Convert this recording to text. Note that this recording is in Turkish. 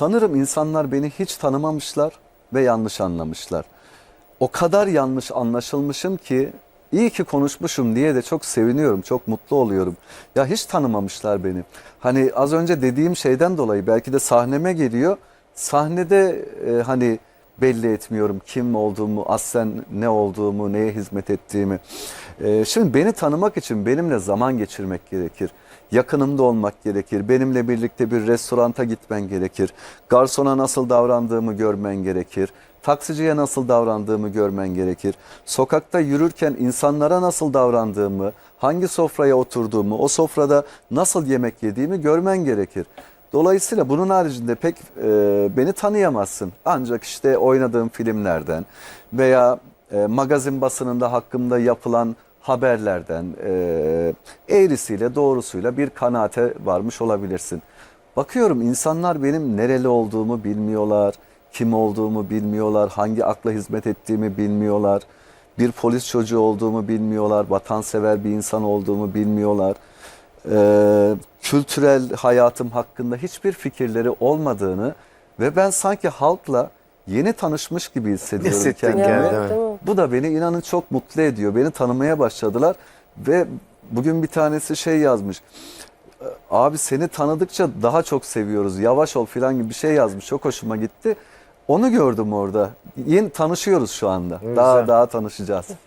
Sanırım insanlar beni hiç tanımamışlar ve yanlış anlamışlar. O kadar yanlış anlaşılmışım ki iyi ki konuşmuşum diye de çok seviniyorum, çok mutlu oluyorum. Ya hiç tanımamışlar beni. Hani az önce dediğim şeyden dolayı belki de sahneme geliyor. Sahnede e, hani belli etmiyorum kim olduğumu, aslen ne olduğumu, neye hizmet ettiğimi. E, şimdi beni tanımak için benimle zaman geçirmek gerekir. Yakınımda olmak gerekir. Benimle birlikte bir restoranta gitmen gerekir. Garsona nasıl davrandığımı görmen gerekir. Taksiciye nasıl davrandığımı görmen gerekir. Sokakta yürürken insanlara nasıl davrandığımı, hangi sofraya oturduğumu, o sofrada nasıl yemek yediğimi görmen gerekir. Dolayısıyla bunun haricinde pek e, beni tanıyamazsın. Ancak işte oynadığım filmlerden veya e, magazin basınında hakkımda yapılan haberlerden e, eğrisiyle doğrusuyla bir kanaate varmış olabilirsin. Bakıyorum insanlar benim nereli olduğumu bilmiyorlar, kim olduğumu bilmiyorlar, hangi akla hizmet ettiğimi bilmiyorlar, bir polis çocuğu olduğumu bilmiyorlar, vatansever bir insan olduğumu bilmiyorlar. Ee, kültürel hayatım hakkında hiçbir fikirleri olmadığını ve ben sanki halkla yeni tanışmış gibi hissediyorum Hissettin kendimi. yani, değil mi? Bu da beni inanın çok mutlu ediyor. Beni tanımaya başladılar ve bugün bir tanesi şey yazmış. Abi seni tanıdıkça daha çok seviyoruz. Yavaş ol falan gibi bir şey yazmış. Çok hoşuma gitti. Onu gördüm orada. Yeni tanışıyoruz şu anda. Daha güzel. daha tanışacağız.